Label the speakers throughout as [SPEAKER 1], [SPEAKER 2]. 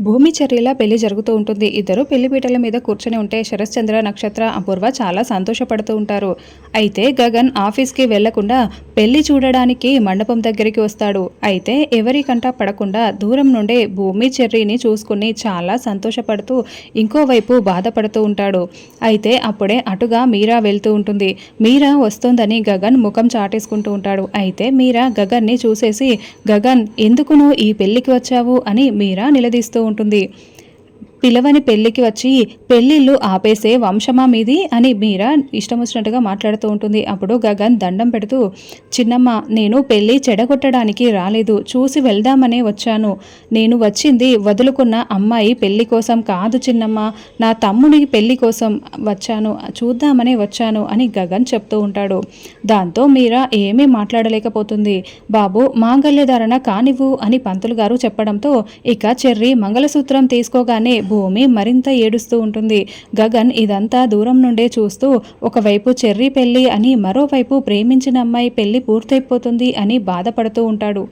[SPEAKER 1] భూమి చర్యల పెళ్ళి జరుగుతూ ఉంటుంది. ఇద్దరు పెళ్ళి పీటల మీద కూర్చొని ఉంటే శరశ్చంద్ర నక్షత్ర అపూర్వ చాలా సంతోషపడుతూ ఉంటారు. అయితే గగన్ ఆఫీస్కి వెళ్ళకుండా పెళ్ళి చూడడానికి మండపం దగ్గరికి వస్తాడు. అయితే ఎవరికంట పడకుండా దూరం నుండే భూమి చెర్రీని చూసుకుని చాలా సంతోషపడుతూ ఇంకోవైపు బాధపడుతూ ఉంటాడు. అయితే అప్పుడే అటుగా మీరా వెళ్తూ ఉంటుంది. మీరా వస్తోందని గగన్ ముఖం చాటేసుకుంటూ ఉంటాడు. అయితే మీరా గగన్ని చూసేసి గగన్ ఎందుకు నువ్వు ఈ పెళ్ళికి వచ్చావు? అని మీరా నిలదీస్తూ ఉంటుంది. పిలవని పెళ్ళికి వచ్చి పెళ్ళిళ్ళు ఆపేసే వంశమా మీది అని మీరా ఇష్టం వచ్చినట్టుగా మాట్లాడుతూ ఉంటుంది. అప్పుడు గగన్ దండం పెడుతూ చిన్నమ్మ నేను పెళ్ళి చెడగొట్టడానికి రాలేదు. చూసి వెళ్దామనే వచ్చాను. నేను వచ్చింది వదులుకున్న అమ్మాయి పెళ్ళి కోసం కాదు చిన్నమ్మ. నా తమ్ముని పెళ్ళి కోసం వచ్చాను. చూద్దామనే వచ్చాను అని గగన్ చెప్తూ ఉంటాడు. దాంతో మీరా ఏమీ మాట్లాడలేకపోతుంది. బాబు మాంగళ్యధారణ కానివ్వు అని పంతులు గారు చెప్పడంతో ఇక చెర్రి మంగళసూత్రం తీసుకోగానే భూమి మరింత ఏడుస్తూ ఉంటుంది. గగన్ ఇదంతా దూరం నుండే చూస్తూ ఒకవైపు చెర్రీ పెళ్ళి అని మరోవైపు ప్రేమించిన అమ్మాయి పెళ్ళి పూర్తయిపోతుంది అని బాధపడుతూ ఉంటాడు.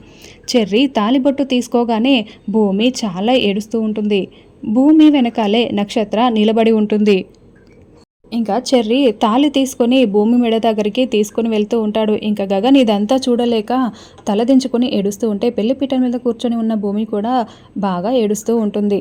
[SPEAKER 1] చెర్రీ తాలిబొట్టు తీసుకోగానే భూమి చాలా ఏడుస్తూ ఉంటుంది. భూమి వెనకాలే నక్షత్ర నిలబడి ఉంటుంది. ఇంకా చెర్రీ తాళి తీసుకొని భూమి మెడ దగ్గరికి తీసుకుని వెళ్తూ ఉంటాడు. ఇంకా గగన్ ఇదంతా చూడలేక తలదించుకొని ఏడుస్తూ ఉంటే పెళ్ళి పెళ్ళిపీఠం మీద కూర్చొని ఉన్న భూమి కూడా బాగా ఏడుస్తూ ఉంటుంది.